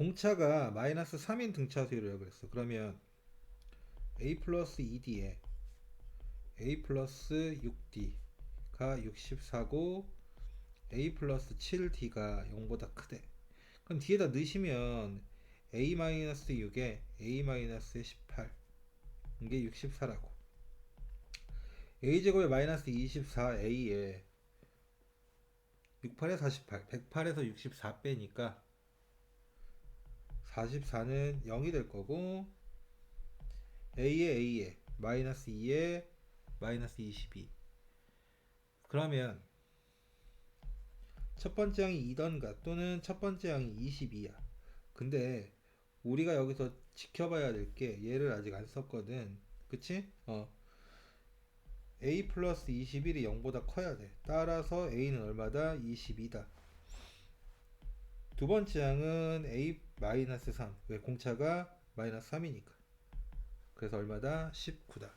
공차가 마이너스 3인 등차 수율이라고 그랬어. 그러면 a 플러스 2d에 a 플러스 6d가 64고 a 플러스 7d가 0보다 크대. 그럼 뒤에다 넣으시면 a 마이너스 6에 a 마이너스 18 이게 64라고. a 제곱에 마이너스 24a에 68에 48, 108에서 64 빼니까 44는 0이 될 거고 a에 a에 마이너스 2에 마이너스 22 그러면 첫 번째 항이 2던가 또는 첫 번째 항이 22야. 근데 우리가 여기서 지켜봐야 될 게 얘를 아직 안 썼거든. 그치? 어. A 플러스 21이 0보다 커야 돼. 따라서 a는 얼마다? 22다 두 번째 항은 a 마이너스 3. 왜 공차가 마이너스 3이니까. 그래서 얼마다? 19다.